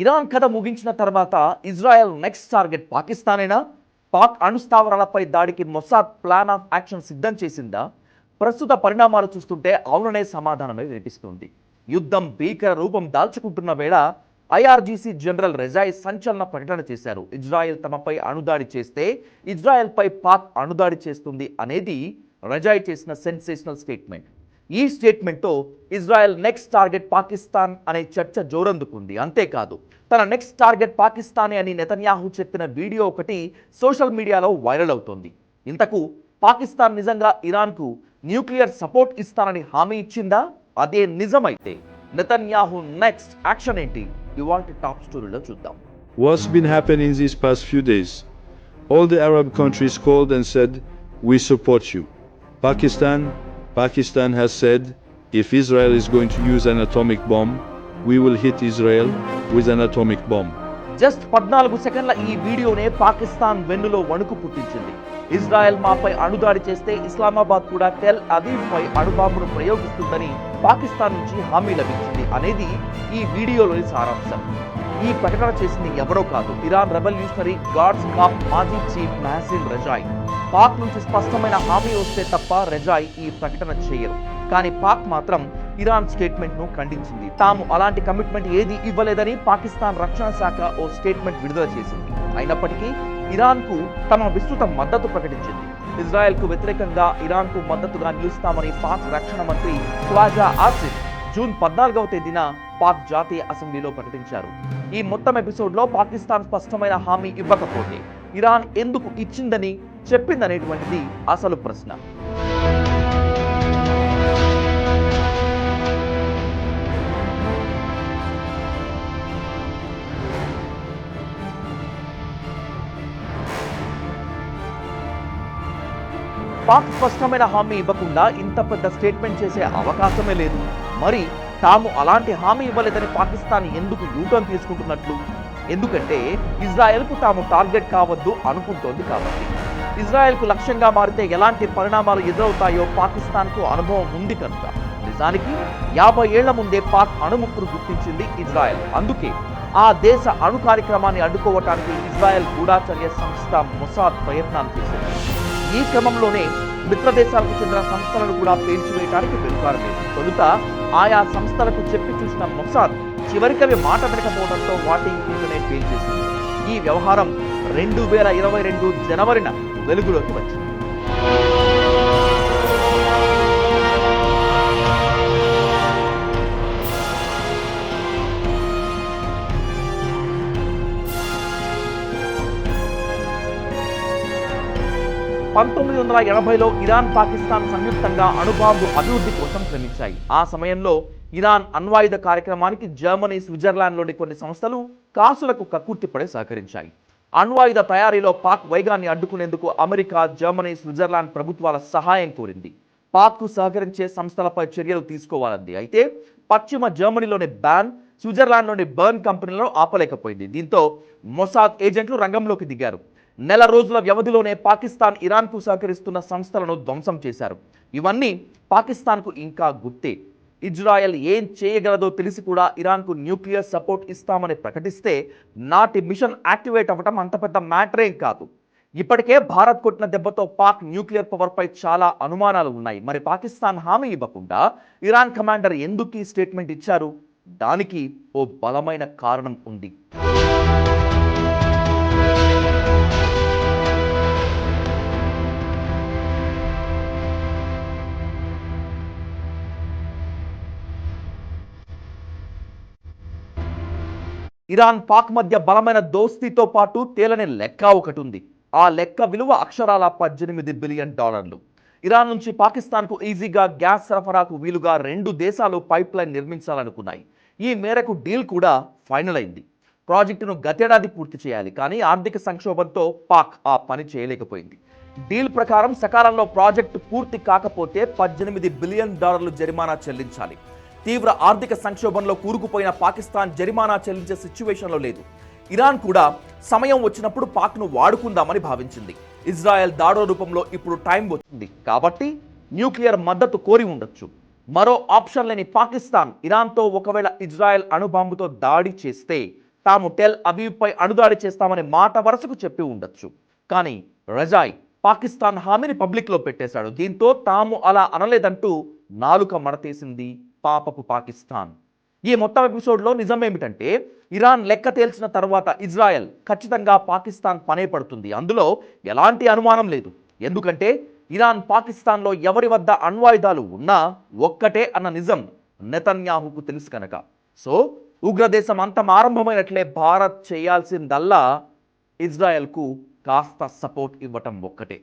Iran కథ ముగించిన తర్వాత ఇజ్రాయెల్ నెక్స్ట్ టార్గెట్ పాకిస్తానేనా? పాక్ అణుస్థావరాలపై దాడికి మొసాద్ ప్లాన్ ఆఫ్ యాక్షన్ సిద్ధం చేసిందా? ప్రస్తుత పరిణామాలు చూస్తుంటే అవుననే సమాధానమే వినిపిస్తుంది. యుద్ధం భీకర రూపం దాల్చుకుంటున్న వేళ ఐఆర్జీసీ జనరల్ రెజాయ్ సంచలన ప్రకటన చేశారు. ఇజ్రాయెల్ తమపై అణుదాడి చేస్తే ఇజ్రాయెల్పై పాక్ అణుదాడి చేస్తుంది అనేది రెజాయ్ చేసిన సెన్సేషనల్ స్టేట్మెంట్ ఈ స్టేట్మెంట్తో ఇజ్రాయెల్ నెక్స్ట్ టార్గెట్ పాకిస్తాన్ అనే చర్చ జోరందుకుంది. అంతేకాదు తన నెక్స్ట్ టార్గెట్ పాకిస్తానే అని నెతన్యాహు చెప్పిన వీడియో ఒకటి సోషల్ మీడియాలో వైరల్ అవుతోంది. ఇంతకు పాకిస్తాన్ నిజంగా ఇరాన్కు న్యూక్లియర్ సపోర్ట్ ఇస్తానని హామీ ఇచ్చిందా? అదే నిజమైతే నెతన్యాహు నెక్స్ట్ యాక్షన్ ఏంటి? ఇవాల్టి టాప్ స్టోరీలో చూద్దాం. What's been happening these past few days? All the Arab countries called and said, We support you. Pakistan, Pakistan has said, if Israel is going to use an atomic bomb, we will hit Israel with an atomic bomb. Just పద్నాలుగు సెకండ్ల ఈ వీడియోనే పాకిస్తాన్ వెన్నులో వణుకు పుట్టించింది Israel మాపై అణుదాడి చేస్తే ఇస్లామాబాద్ కూడా టెల్ అవీవ్ పై అణుబాంబును ప్రయోగిస్తుందని పాకిస్తాన్ నుంచి హామీ లభించింది అనేది ఈ వీడియోలోని సారాంశం. ఈ ప్రకటన చేసింది ఎవరో కాదు ఇరాన్ రెవల్యూషనరీ గాడ్స్ కాప్ మాజీ చీఫ్ మహసిన్ రెజాయ్. పాక్ నుంచి స్పష్టమైన హామీ వస్తే తప్ప రెజాయ్ ఈ ప్రకటన చేయరు. కానీ పాక్ మాత్రం ఇరాన్ స్టేట్మెంట్ను ఖండించింది. తాము అలాంటి కమిట్మెంట్ ఏది ఇవ్వలేదని పాకిస్తాన్ రక్షణ శాఖ ఓ స్టేట్మెంట్ విడుదల చేసింది. అయినప్పటికీ ఇరాన్కు తమ విస్తృత మద్దతు ప్రకటించింది. ఇజ్రాయెల్కు వ్యతిరేకంగా ఇరాన్కు మద్దతుగా నిలుస్తామని పాక్ రక్షణ మంత్రి ఖ్వాజా ఆసిఫ్ జూన్ పద్నాలుగవ తేదీన పాక్ జాతీయ అసెంబ్లీలో ప్రకటించారు. ఈ మొత్తం ఎపిసోడ్లో పాకిస్తాన్ స్పష్టమైన హామీ ఇవ్వకపోతే ఇరాన్ ఎందుకు ఇచ్చిందని చెప్పిందనేటువంటిది అసలు ప్రశ్న. పాక్ స్పష్టమైన హామీ ఇవ్వకుండా ఇంత పెద్ద స్టేట్మెంట్ చేసే అవకాశమే లేదు. మరి తాము అలాంటి హామీ ఇవ్వలేదని పాకిస్తాన్ ఎందుకు యూటర్న్ తీసుకుంటున్నట్లు? ఎందుకంటే ఇజ్రాయెల్కు తాము టార్గెట్ కావద్దు అనుకుంటోంది కాబట్టి. ఇజ్రాయెల్కు లక్ష్యంగా మారితే ఎలాంటి పరిణామాలు ఎదురవుతాయో పాకిస్తాన్కు అనుభవం ఉంది కనుక. నిజానికి యాభై ఏళ్ళ ముందే పాక్ అణుముప్పును గుర్తించింది ఇజ్రాయెల్. అందుకే ఆ దేశ అణు కార్యక్రమాన్ని అడ్డుకోవటానికి ఇజ్రాయెల్ గూఢాచర్య సంస్థ మొసాద్ ప్రయత్నాలు చేసింది. ఈ క్రమంలోనే మిత్ర దేశాలకు చెందిన సంస్థలను కూడా పేల్చివేయడానికి వెనుకారం తొలుత ఆయా సంస్థలకు చెప్పి చూసిన మొసాద్ చివరికి అవి మాట వినకపోవడంతో వాటి ఇంటిలోనే పేల్చేసింది. ఈ వ్యవహారం రెండు వేల ఇరవై రెండు జనవరిన వెలుగులోకి వచ్చింది. పంతొమ్మిది వందల ఎనభైలో ఇరాన్ పాకిస్తాన్ సంయుక్తంగా అణుబాంబు అభివృద్ధి కోసం శ్రమించాయి. ఆ సమయంలో ఇరాన్ అణ్వాయుధ కార్యక్రమానికి జర్మనీ స్విట్జర్లాండ్లోని కొన్ని సంస్థలు కాసులకు కక్కుర్తిపడే సహకరించాయి. అణ్వాయుధ తయారీలో పాక్ వైగాన్ని అడ్డుకునేందుకు అమెరికా జర్మనీ స్విట్జర్లాండ్ ప్రభుత్వాల సహాయం కోరింది. పాక్కు సహకరించే సంస్థలపై చర్యలు తీసుకోవాలంది. అయితే పశ్చిమ జర్మనీలోని బ్యాన్ స్విట్జర్లాండ్లోని బర్న్ కంపెనీలను ఆపలేకపోయింది. దీంతో మొసాద్ ఏజెంట్లు రంగంలోకి దిగారు. నెల రోజుల వ్యవధిలోనే పాకిస్తాన్ ఇరాన్కు సహకరిస్తున్న సంస్థలను ధ్వంసం చేశారు. ఇవన్నీ పాకిస్తాన్కు ఇంకా గుర్తే ఇజ్రాయెల్ ఏం చేయగలదో తెలిసి కూడా ఇరాన్కు న్యూక్లియర్ సపోర్ట్ ఇస్తామని ప్రకటిస్తే నాటి మిషన్ యాక్టివేట్ అవ్వటం అంత పెద్ద మ్యాటరేం కాదు. ఇప్పటికే భారత్ కొట్టిన దెబ్బతో పాక్ న్యూక్లియర్ పవర్పై చాలా అనుమానాలు ఉన్నాయి. మరి పాకిస్తాన్ హామీ ఇవ్వకుండా ఇరాన్ కమాండర్ ఎందుకు ఈ స్టేట్మెంట్ ఇచ్చారు? దానికి ఓ బలమైన కారణం ఉంది. ఇరాన్ పాక్ మధ్య బలమైన దోస్తీతో పాటు తేలని లెక్క ఒకటి ఉంది ఆ లెక్క విలువ అక్షరాల పద్దెనిమిది బిలియన్ డాలర్లు. ఇరాన్ నుంచి పాకిస్తాన్కు ఈజీగా గ్యాస్ సరఫరాకు వీలుగా రెండు దేశాలు పైప్ లైన్ నిర్మించాలనుకున్నాయి. ఈ మేరకు డీల్ కూడా ఫైనల్ అయింది. ప్రాజెక్టును గతేడాది పూర్తి చేయాలి కానీ ఆర్థిక సంక్షోభంతో పాక్ ఆ పని చేయలేకపోయింది. డీల్ ప్రకారం సకాలంలో ప్రాజెక్టు పూర్తి కాకపోతే పద్దెనిమిది బిలియన్ డాలర్లు జరిమానా చెల్లించాలి. తీవ్ర ఆర్థిక సంక్షోభంలో కూరుకుపోయిన పాకిస్తాన్ జరిమానా చెల్లించే సిచ్యువేషన్లో లేదు. ఇరాన్ కూడా సమయం వచ్చినప్పుడు పాక్ను వాడుకుందామని భావించింది. ఇజ్రాయెల్ దాడో రూపంలో ఇప్పుడు టైం వచ్చింది కాబట్టి న్యూక్లియర్ మద్దతు కోరి ఉండొచ్చు. మరో ఆప్షన్ లేని పాకిస్తాన్ ఇరాన్తో ఒకవేళ ఇజ్రాయెల్ అణుబాంబుతో దాడి చేస్తే తాము టెల్ అవీవ్పై అణుదాడి చేస్తామనే మాట వరుసకు చెప్పి ఉండొచ్చు. కానీ రజాయ్ పాకిస్తాన్ హామీని పబ్లిక్లో పెట్టేశాడు. దీంతో తాము అలా అనలేదంటూ నాలుక మడతేసింది పాపపు పాకిస్తాన్. ఈ మొత్తం ఎపిసోడ్లో నిజం ఏమిటంటే ఇరాన్ లెక్క తేల్చిన తర్వాత ఇజ్రాయెల్ ఖచ్చితంగా పాకిస్తాన్ పనే పడుతుంది. అందులో ఎలాంటి అనుమానం లేదు. ఎందుకంటే ఇరాన్ పాకిస్తాన్లో ఎవరి వద్ద అణ్వాయుధాలు ఉన్నా ఒక్కటే అన్న నిజం నెతన్యాహుకు తెలుసు కనుక. సో ఉగ్రదేశం అంతం ఆరంభమైనట్లే భారత్ చేయాల్సిందల్లా ఇజ్రాయెల్కు కాస్త సపోర్ట్ ఇవ్వటం ఒక్కటే.